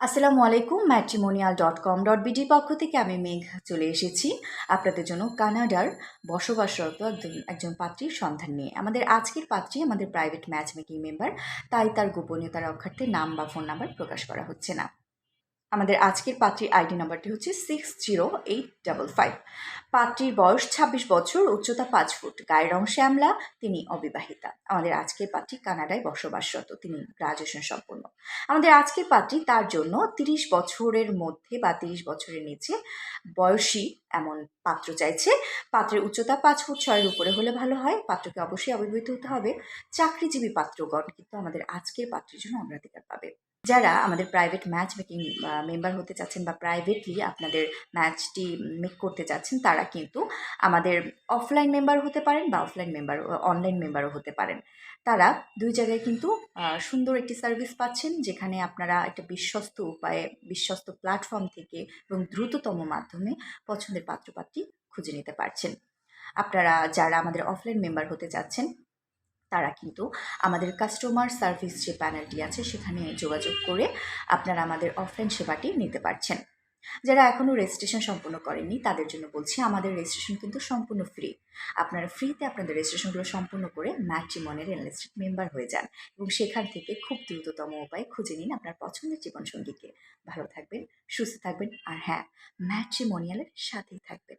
আসসালামু আলাইকুম matrimonial dot com dot BD পক্ষ থেকে আমি মেঘ চলে এসেছি আপনাদের জন্য কানাডার বসবাসরত একজন একজন পাত্রীর সন্ধান নিয়ে। আমাদের আজকের পাত্রী আমাদের প্রাইভেট ম্যাচ মেকিং মেম্বার তাই তার গোপনীয়তা রক্ষার্থে নাম বা ফোন নাম্বার প্রকাশ করা হচ্ছে না। আমাদের আজকের পাত্রীর আইডি নাম্বারটি হচ্ছে six zero eight double five পাত্রীর বয়স ছাব্বিশ বছর, উচ্চতা পাঁচ ফুট। গায়ের রং শ্যামলা, তিনি অবিবাহিতা। আমাদের আজকের পাত্রী কানাডায় বসবাসরত, তিনি গ্রাজুয়েশন সম্পন্ন। আমাদের আজকের পাত্রী তার জন্য তিরিশ বছরের মধ্যে বা তিরিশ বছরের নিচে বয়সী এমন পাত্র চাইছে। পাত্রের উচ্চতা পাঁচ ফুট ছয়ের উপরে হলে ভালো হয়। পাত্রকে অবশ্যই অবিবাহিত হতে হবে। চাকরিজীবী পাত্রগণ কিন্তু আমাদের আজকের পাত্রের জন্য অগ্রাধিকার পাবে। যারা আমাদের প্রাইভেট ম্যাচ মেকিং মেম্বার হতে চাচ্ছেন বা প্রাইভেটলি আপনাদের ম্যাচটি মেক করতে চাচ্ছেন, তারা কিন্তু আমাদের অফলাইন মেম্বার হতে পারেন বা অফলাইন মেম্বার অনলাইন মেম্বারও হতে পারেন। তারা দুই জায়গায় কিন্তু সুন্দর একটি সার্ভিস পাচ্ছেন, যেখানে আপনারা একটা বিশ্বস্ত উপায়ে, বিশ্বস্ত প্ল্যাটফর্ম থেকে এবং দ্রুততম মাধ্যমে পছন্দের পাত্রপাত্রী খুঁজে নিতে পারছেন। আপনারা যারা আমাদের অফলাইন মেম্বার হতে চাচ্ছেন তারা কিন্তু আমাদের কাস্টমার সার্ভিস যে প্যানেলটি আছে, সেখানে যোগাযোগ করে আপনারা আমাদের অফলাইন সেবাটি নিতে পারছেন। যারা এখনও রেজিস্ট্রেশন সম্পূর্ণ করেননি, তাদের জন্য বলছি, আমাদের রেজিস্ট্রেশন কিন্তু সম্পূর্ণ ফ্রি আপনারা ফ্রিতে আপনাদের রেজিস্ট্রেশনগুলো সম্পূর্ণ করে ম্যাট্রিমনের এনলিস্টেড মেম্বার হয়ে যান এবং সেখান থেকে খুব দ্রুততম উপায়ে খুঁজে নিন আপনার পছন্দের জীবনসঙ্গীকে। ভালো থাকবেন, সুস্থ থাকবেন, আর হ্যাঁ ম্যাট্রিমোনিয়ালের সাথেই থাকবেন।